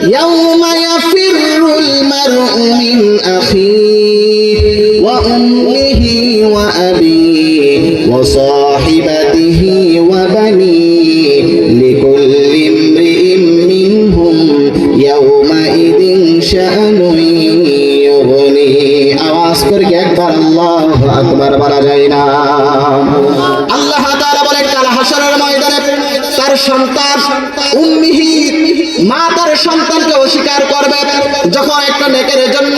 يوم يفر المرء من أخيه وأمه وأبيه وصاحبته وبنيه لكل امرئ منهم يومئذ شأن يغنيه আওয়াজ করে কি একবার আল্লাহ আকবার বলা যায় না আল্লাহ তাআলা বলেন কাল হাসরের ময়দানে তার সন্তান, উম্মিহি মা তার সন্তানকে অস্বীকার করবে। যখন একটা নেকের জন্য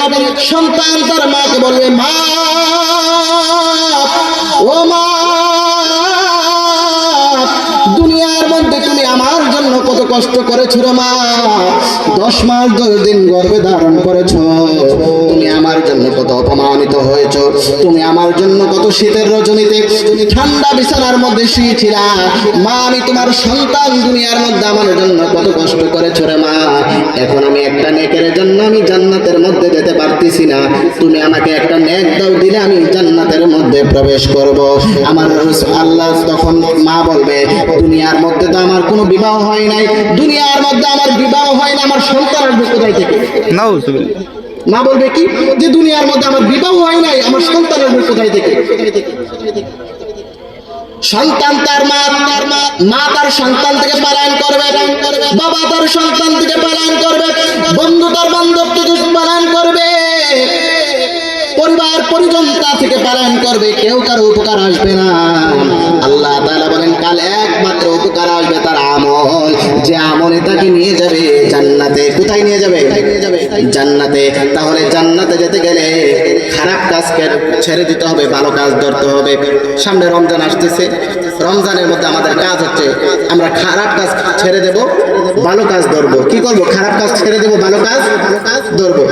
সন্তান তার মাকে বলবে, মা কষ্ট করেছ রে মা? দশ মাস দশ দিন গর্ভে ধারণ করেছ। তুমি আমার জন্য কত অপমানিত হয়েছো। তুমি আমার জন্য কত শীতের রজনীতে তুমি ঠান্ডা বিছানার মধ্যে শুয়েছিলা। মা, আমি তোমার সন্তান দুনিয়ার মধ্যে আমার জন্য কত কষ্ট করেছ রে মা। এখন আমি একটা নেকের জন্য আমি জান্নাতের মধ্যে যেতে পারতেছি না। তুমি আমাকে একটা নেক দাও দিলে আমি জান্নাতের মধ্যে প্রবেশ করব। আমার আল্লাহ তখন মা বলবে দুনিয়ার মধ্যে তো আমার কোনো বিবাহ হয় নাই দুনিয়ার মধ্যে আমার বিবাহ হয় না আমার সন্তান আসবে কোথায় থেকে? মা বলবে কি? যে দুনিয়ার মধ্যে আমার বিবাহ হয় নাই আমার সন্তান আসবে কোথায় থেকে? সন্তান তার মা তার মা মা তার সন্তান থেকে পালায়ন করবে বাবা তার সন্তান থেকে পালায়ন করবে বন্ধু তার বান্ধব থেকে পরিজন তা থেকে পালন করবে, কেউ কারও উপকার আসবে না। আল্লাহ তাআলা বলেন, কাল একমাত্র উপকার আসবে তার আমল। যে আমলে তাকে নিয়ে যাবে, জান্নাতে কোথায় নিয়ে যাবে? জান্নাতে। তাহলে জান্নাতে যেতে গেলে খারাপ কাজকে ছেড়ে দিতে হবে, ভালো কাজ ধরতে হবে। সামনে রমজান আসতেছে। রমজানের মধ্যে আমাদের কাজ হচ্ছে, আমরা খারাপ কাজ ছেড়ে দেব, ভালো কাজ ধরবো। কি করব? খারাপ কাজ ছেড়ে দেব, ভালো কাজ ধরবো।